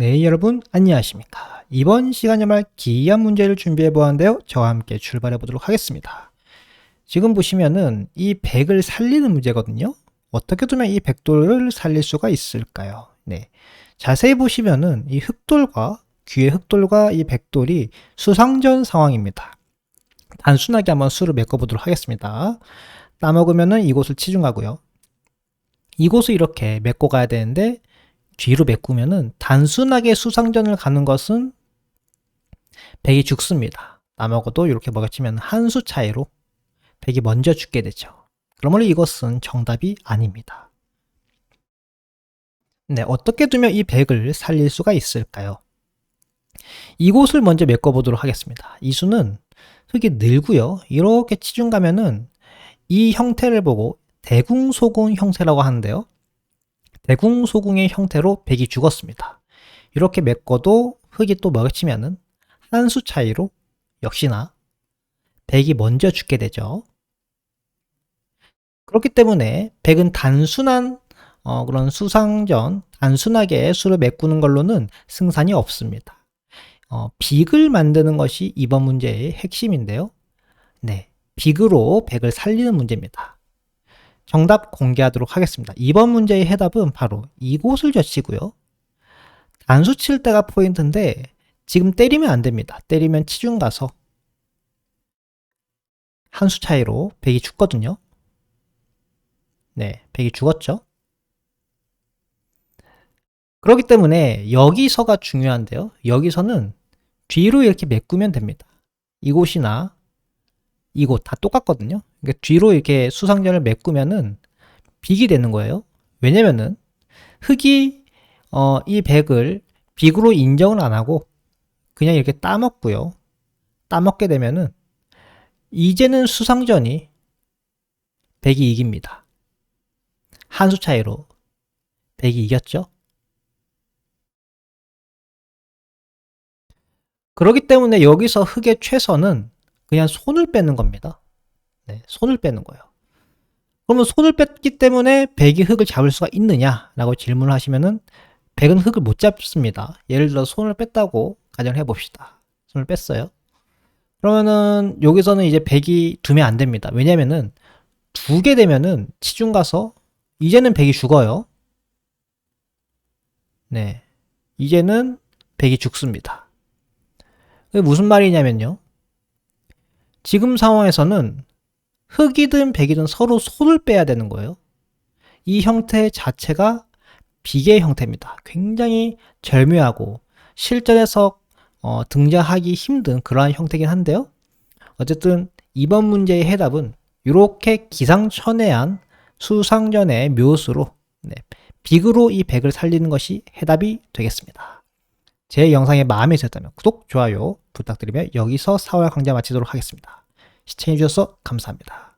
네, 여러분 안녕하십니까. 이번 시간에 말 기이한 문제를 준비해 보았는데요. 저와 함께 출발해 보도록 하겠습니다. 지금 보시면은 이 100을 살리는 문제거든요. 어떻게 두면 이 백돌을 살릴 수가 있을까요? 네. 자세히 보시면은 이 흑돌과 귀의 흑돌과 이 백돌이 수상전 상황입니다. 단순하게 한번 수를 메꿔 보도록 하겠습니다. 따먹으면은 이곳을 치중하고요. 이곳을 이렇게 메꿔 가야 되는데 뒤로 메꾸면은 단순하게 수상전을 가는 것은 백이 죽습니다. 나먹어도 이렇게 먹여치면 한 수 차이로 백이 먼저 죽게 되죠. 그러므로 이것은 정답이 아닙니다. 네, 어떻게 두면 이 백을 살릴 수가 있을까요? 이곳을 먼저 메꿔보도록 하겠습니다. 이 수는 흙이 늘고요. 이렇게 치중 가면은 이 형태를 보고 대궁소궁 형태라고 하는데요. 대궁소궁의 형태로 백이 죽었습니다. 이렇게 메꿔도 흙이 또 먹여치면은 한 수 차이로 역시나 백이 먼저 죽게 되죠. 그렇기 때문에 백은 단순한 어, 그런 수상전, 단순하게 수를 메꾸는 걸로는 승산이 없습니다. 어, 빅을 만드는 것이 이번 문제의 핵심인데요. 네, 빅으로 백을 살리는 문제입니다. 정답 공개하도록 하겠습니다. 이번 문제의 해답은 바로 이곳을 젖히고요. 단수 칠 때가 포인트인데 지금 때리면 안 됩니다. 때리면 치중 가서 한 수 차이로 백이 죽거든요. 네, 백이 죽었죠. 그렇기 때문에 여기서가 중요한데요. 여기서는 뒤로 이렇게 메꾸면 됩니다. 이곳이나 이곳 다 똑같거든요. 그러니까 뒤로 이렇게 수상전을 메꾸면은 빅이 되는 거예요. 왜냐면은 흙이 어, 이 백을 빅으로 인정을 안 하고 그냥 이렇게 따먹고요. 따먹게 되면은 이제는 수상전이 백이 이깁니다. 한 수 차이로 백이 이겼죠. 그렇기 때문에 여기서 흙의 최선은 그냥 손을 빼는 겁니다. 네, 손을 빼는 거예요. 그러면 손을 뺐기 때문에 백이 흙을 잡을 수가 있느냐라고 질문을 하시면은 백은 흙을 못 잡습니다. 예를 들어 손을 뺐다고 가정해 봅시다. 손을 뺐어요. 그러면은 여기서는 이제 백이 두면 안 됩니다. 왜냐면은 두 개 되면은 치중 가서 이제는 백이 죽어요. 네. 이제는 백이 죽습니다. 그게 무슨 말이냐면요. 지금 상황에서는 흙이든 백이든 서로 손을 빼야 되는 거예요. 이 형태 자체가 비계 형태입니다. 굉장히 절묘하고 실전에서 어, 등장하기 힘든 그러한 형태긴 한데요. 어쨌든 이번 문제의 해답은 이렇게 기상천외한 수상전의 묘수로 네, 빅으로 이 백을 살리는 것이 해답이 되겠습니다. 제 영상이 마음에 드셨다면 구독, 좋아요 부탁드리며 여기서 4월 강좌 마치도록 하겠습니다. 시청해주셔서 감사합니다.